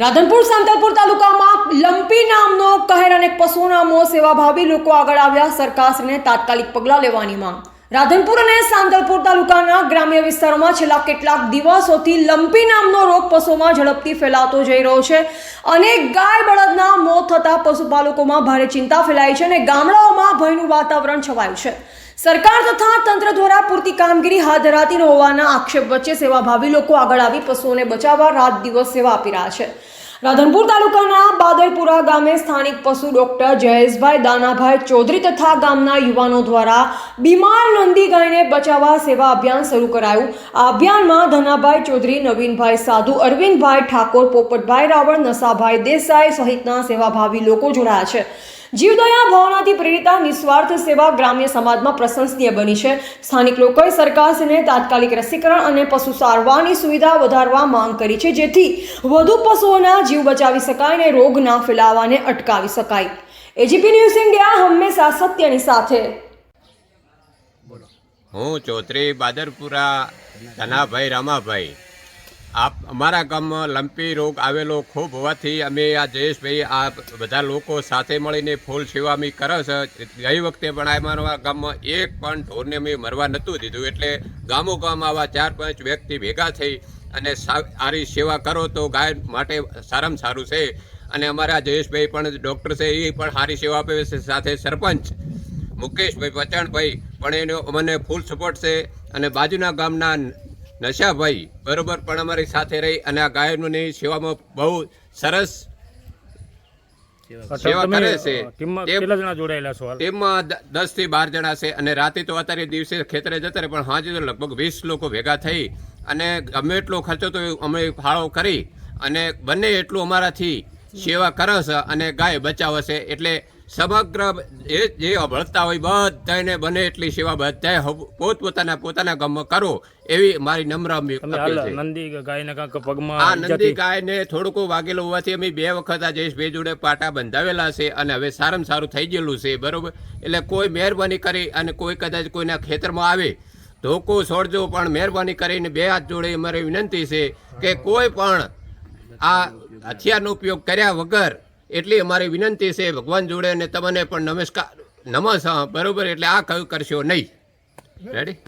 રાધનપુર સાંતલપુર તાલુકામાં લંપી નામનો કહેર અને પશુના મોં સેવાભાવી લોકો આગળ આવ્યા સરકારશ્રીને તાત્કાલિક પગલાં લેવાની માંગ. રાધનપુર અને સાંતલપુર તાલુકાના ગ્રામ્ય વિસ્તારોમાં છેલ્લા કેટલાક દિવસોથી લંપી નામનો રોગ પશુઓમાં ઝડપથી ફેલાતો જઈ રહ્યો છે. અને ગાય બળદના મોત થતા પશુપાલકોમાં ભારે ચિંતા ફેલાઈ છે અને ગામડાઓમાં ભયનું વાતાવરણ છવાયું છે. સરકાર તથા તંત્ર દ્વારા પૂરતી કામગીરી હાથ ધરાતી હોવાના આક્ષેપ વચ્ચે સેવાભાવી લોકો આગળ આવી પશુઓને બચાવવા રાત દિવસ સેવા આપી રહ્યા છે. રાધનપુર તાલુકાના બાદરપુરા ગામે સ્થાનિક પશુ ડોક્ટર જયેશભાઈ દાનાભાઈ ચૌધરી તથા ગામના યુવાનો દ્વારા બીમાર નંદી ગાયને બચાવવા સેવા અભિયાન શરૂ કરાયું. આ અભિયાનમાં ધનાભાઈ ચૌધરી, નવીનભાઈ સાધુ, અરવિંદભાઈ ઠાકોર, પોપટભાઈ રાવળ નસાભાઈ દેસાઈ સહિતના સેવાભાવી લોકો જોડાયા છે. જીવદયા ભાવનાથી પ્રેરિત નિસ્વાર્થ સેવા ગ્રામ્ય સમાજમાં પ્રશંસનીય બની છે. સ્થાનિક લોકોએ સરકારશ્રીને તાત્કાલિક રસીકરણ અને પશુ સારવારની સુવિધા વધારવા માંગ કરી છે, જેથી વધુ પશુઓના જીવ બચાવી શકાય અને રોગ ના ફેલાવાને અટકાવી શકાય. એજીપી ન્યૂઝ ઇન્ડિયા હંમેશા સત્યની સાથે. હું ચૌધરી બાદરપુરા ધનાભાઈ રામાભાઈ. આપ અમારા ગામમાં લંપી રોગ આવેલો ખૂબ હોવાથી અમે આ જયેશભાઈ આ બધા લોકો સાથે મળીને ફૂલ સેવા અમે કરે છે. ગઈ વખતે પણ અમારા ગામમાં એક પણ ઢોરને અમે મરવા નહોતું દીધું. એટલે ગામો ગામ આવા ચાર પાંચ વ્યક્તિ ભેગા થઈ અને સારી સેવા કરો તો ગાય માટે સારામાં સારું છે. અને અમારા જયેશભાઈ પણ ડૉક્ટર છે, એ પણ સારી સેવા આપે છે. સાથે સરપંચ મુકેશભાઈ પચાણભાઈ પણ એનો મને ફૂલ સપોર્ટ છે. અને બાજુના ગામના નશાભાઈ બરોબર પણ અમારી સાથે રહી અને આ ગાયનોની સેવામાં બહુ સરસ સેવા કરે છે. ટીમમાં દસથી બાર જણા છે અને રાતે તો અત્યારે દિવસે ખેતરે જતા રહે પણ હાજે તો લગભગ વીસ લોકો ભેગા થઈ અને ગમે એટલો ખર્ચો તો અમે ફાળો કરી અને બંને એટલું અમારાથી સેવા કરશે અને ગાય બચાવશે એટલે સમગ્ર એ જે અભળતા હોય બધાને બને એટલી સેવા હવ- પોતપોતાના પોતાના ગામમાં કરો એવી મારી નમ્ર નંદી ગાયને કાંક આ પગમાં નંદી ગાયને થોડુંક વાગેલું હોવાથી અમે બે વખત આ જયેશભાઈ જોડે પાટા બંધાવેલા છે અને હવે સારામાં સારું થઈ ગયેલું છે બરોબર? એટલે કોઈ મહેરબાની કરી અને કોઈ કદાચ કોઈના ખેતરમાં આવે ધોકો છોડજો પણ મહેરબાની કરીને બે હાથ જોડે અમારી વિનંતી છે કે કોઈ પણ આ હથિયારનો ઉપયોગ કર્યા વગર એટલી અમારી વિનંતી છે, ભગવાન જોડે અને તમને પણ નમસ્કાર નમસ બરોબર, એટલે આ કયું કરશો નહીં. રેડી